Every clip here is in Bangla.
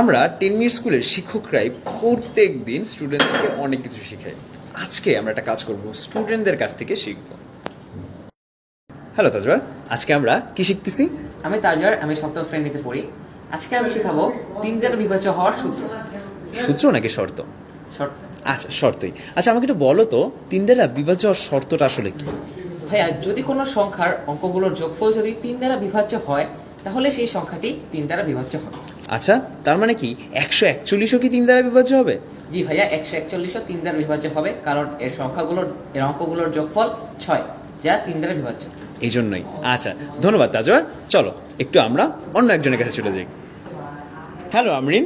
আমরা টেন মিনিট স্কুলের শিক্ষকরাই প্রত্যেক দিন স্টুডেন্টদেরকে অনেক কিছু শেখাই। আজকে আমরা একটা কাজ করব স্টুডেন্টদের কাছ থেকে শিখব। হ্যালো তাজওয়ার আজকে আমরা কি শিখতেছি? আমি তাজার আমি সপ্তম শ্রেণীতে পড়ি। আজকে আমি শেখাবো তিন দ্বারা বিভাজ্য হওয়ার সূত্র। সূত্র নাকি শর্ত? আচ্ছা শর্তই। আচ্ছা আমাকে একটু বলো তো তিন দ্বারা বিভাজ্য হওয়ার শর্তটা আসলে কি? ভাইয়া যদি কোনো সংখ্যার অঙ্কগুলোর যোগফল যদি তিন দ্বারা বিভাজ্য হয় তাহলে সেই সংখ্যাটি তিন দ্বারা বিভাজ্য হবে। আচ্ছা তার মানে কি একশো একচল্লিশও কি তিন দ্বারা বিভাজ্য হবে? জি ভাইয়া একশো একচল্লিশও তিন দ্বারা বিভাজ্য হবে কারণ এর সংখ্যাগুলোর এর অঙ্কগুলোর যোগফল ছয় যা তিন দ্বারা বিভাজ্য। এই জন্যই আচ্ছা ধন্যবাদ তাজওয়ার। চলো একটু আমরা অন্য একজনের কাছে চলে যাই। হ্যালো আমরিন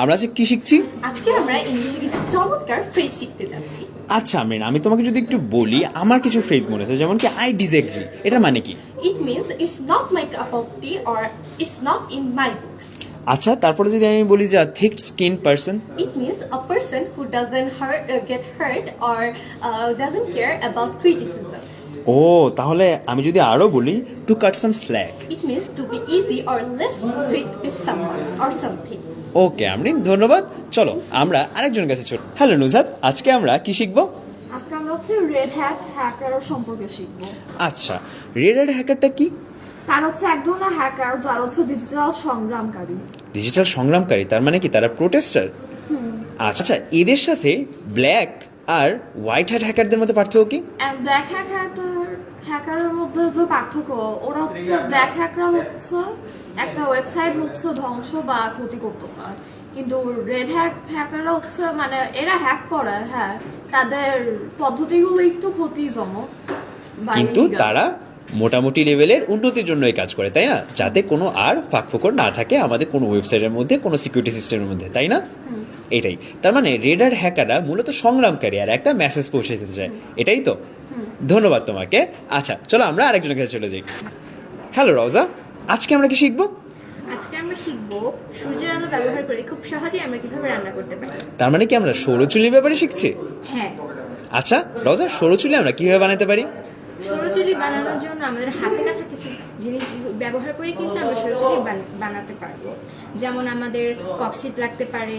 আমরা আজকে কি শিখছি? আজকে আমরা ইংলিশে কিছু চমৎকার ফ্রেজ শিখতে যাচ্ছি। আচ্ছা আমরিন আমি তোমাকে যদি একটু বলি আমার কিছু ফ্রেজ মনে আছে যেমন কি আই ডিসএগ্রি এটা মানে কি? It means it's not my cup of tea or it's not in my books আচ্ছা তারপরে যদি আমি বলি যে thick skin person means a person who doesn't hurt, uh, get hurt or uh, doesn't care about ও তাহলে আমি যদি আরও বলি to cut some slack it means to be easy or less strict with someone or something. Okay Amrin ধন্যবাদ। চলো আমরা আরেকজনের কাছে চলো। হ্যালো নুজাত আজকে আমরা কি শিখব? আজকে আমরা হচ্ছে রেড হ্যাট হ্যাকার সম্পর্কে শিখব। আচ্ছা রেড হ্যাট হ্যাকারটা কি? তার হচ্ছে এক ধরনের হ্যাকার যার হচ্ছে ডিজিটাল সংগ্রামকারী। ডিজিটাল সংগ্রামকারী তার মানে কি? তারা প্রোটেস্টার আচ্ছা আচ্ছা এদের সাথে ব্ল্যাক আর হোয়াইট হ্যাট হ্যাকারদের মধ্যে পার্থক্য কি? ব্ল্যাক হ্যাক হ্যাকার হ্যাকারের মধ্যে যে পার্থক্য ওরা হচ্ছে ব্ল্যাক হ্যাকরা হচ্ছে একটা ওয়েবসাইট হচ্ছে ধ্বংস বা ক্ষতি করতে চায় কিন্তু রেড হ্যাক হ্যাকাররা হচ্ছে মানে এরা হ্যাক করে হ্যাঁ। তাদের পদ্ধতিগুলো একটু ক্ষতিজনক কিন্তু তারা মোটামুটি লেভেলের উন্নতির জন্য এই কাজ করে তাই না? যাতে কোনো আর ফাঁকফোকর না থাকে আমাদের কোনো ওয়েবসাইটের মধ্যে কোনো সিকিউরিটি সিস্টেমের মধ্যে তাই না? এটাই। তার মানে রেডার হ্যাকাররা মূলত সংগ্রামকারী আর একটা মেসেজ পৌঁছে দিতে চায়। এটাই তো। ধন্যবাদ তোমাকে। আচ্ছা চলো আমরা আরেকজনের কাছে চলে যাই। হ্যালো রওজা আজকে আমরা কি শিখব? আজকে আমরা শিখব সূর্যের আলো ব্যবহার করে খুব সহজেই আমরা কীভাবে রান্না করতে পারি। তার মানে কি আমরা সৌরচুলির ব্যাপারে শিখছি? হ্যাঁ। আচ্ছা রওজা সৌরচুলি আমরা কীভাবে বানাতে পারি? সৌরচুলি বানানোর জন্য আমাদের হাতে কাছে কিছু জিনিস ব্যবহার করে কিন্তু আমরা বান- বানাতে পারব। যেমন আমাদের ককশিট লাগতে পারে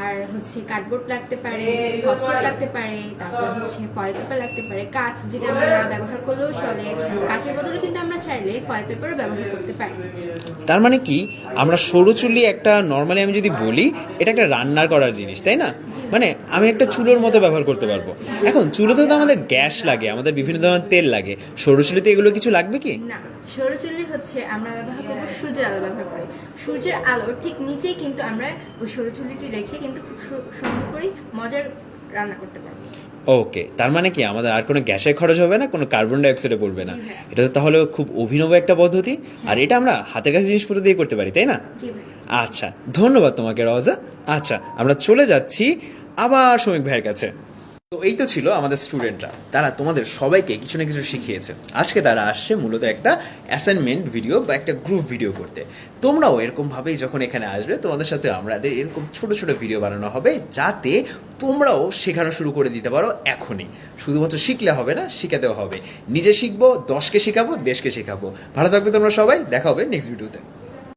আর হচ্ছে কার্ডবোর্ড লাগতে পারে কস্টিক লাগতে পারে তারপর হচ্ছে ফয়েল পেপার লাগতে পারে কাঁচ যেটা আমরা না ব্যবহার করলেও চলে। কাঁচের বদলে কিন্তু আমরা চাইলে ফয়েল পেপারও ব্যবহার করতে পারি। তার মানে কি? আমরা সৌরচুল্লি একটা নর্মালি আমি যদি বলি এটা একটা রান্নার করার জিনিস তাই না? মানে আমি একটা চুলোর মতো ব্যবহার করতে পারব। এখন চুলোতে তো আমাদের গ্যাস লাগে আমাদের বিভিন্ন ধরনের তেল লাগে। সরু চুলিতে এগুলো কিছু লাগবে কি? না সৌরচুল্লি হচ্ছে আমরা ব্যবহার করব সূর্যের আলো ব্যবহার করে। সূর্যের আলো ঠিক নিচেই কিন্তু আমরা ওই সরু সৌরচুল্লিটি রেখে কিন্তু খুব সুন্দর করে মজার রান্না করতে পারব। ওকে তার মানে কি আমাদের আর কোনো গ্যাসের খরচ হবে না কোনো কার্বন ডাইঅক্সাইডে পড়বে না। এটা তো তাহলে খুব অভিনব একটা পদ্ধতি। আর এটা আমরা হাতের কাছে জিনিসপত্র দিয়ে করতে পারি তাই না? আচ্ছা ধন্যবাদ তোমাকে রওজা। আচ্ছা আমরা চলে যাচ্ছি আবার শ্রমিক ভাইয়ের কাছে। তো এই তো ছিল আমাদের স্টুডেন্টরা তারা তোমাদের সবাইকে কিছু না কিছু শিখিয়েছে। আজকে তারা আসছে মূলত একটা অ্যাসাইনমেন্ট ভিডিও বা একটা গ্রুপ ভিডিও করতে। তোমরাও এরকমভাবেই যখন এখানে আসবে, তোমাদের সাথে আমাদের এরকম ছোট ছোট ভিডিও বানানো হবে, যাতে তোমরাও শেখানো শুরু করে দিতে পারো এখনই। শুধুমাত্র শিখলে হবে না, শেখাতেও হবে। নিজে শিখব, দশকে শেখাবো, দেশকে শেখাবো। ভালো থাকবে তোমরা সবাই, দেখা হবে নেক্সট ভিডিওতে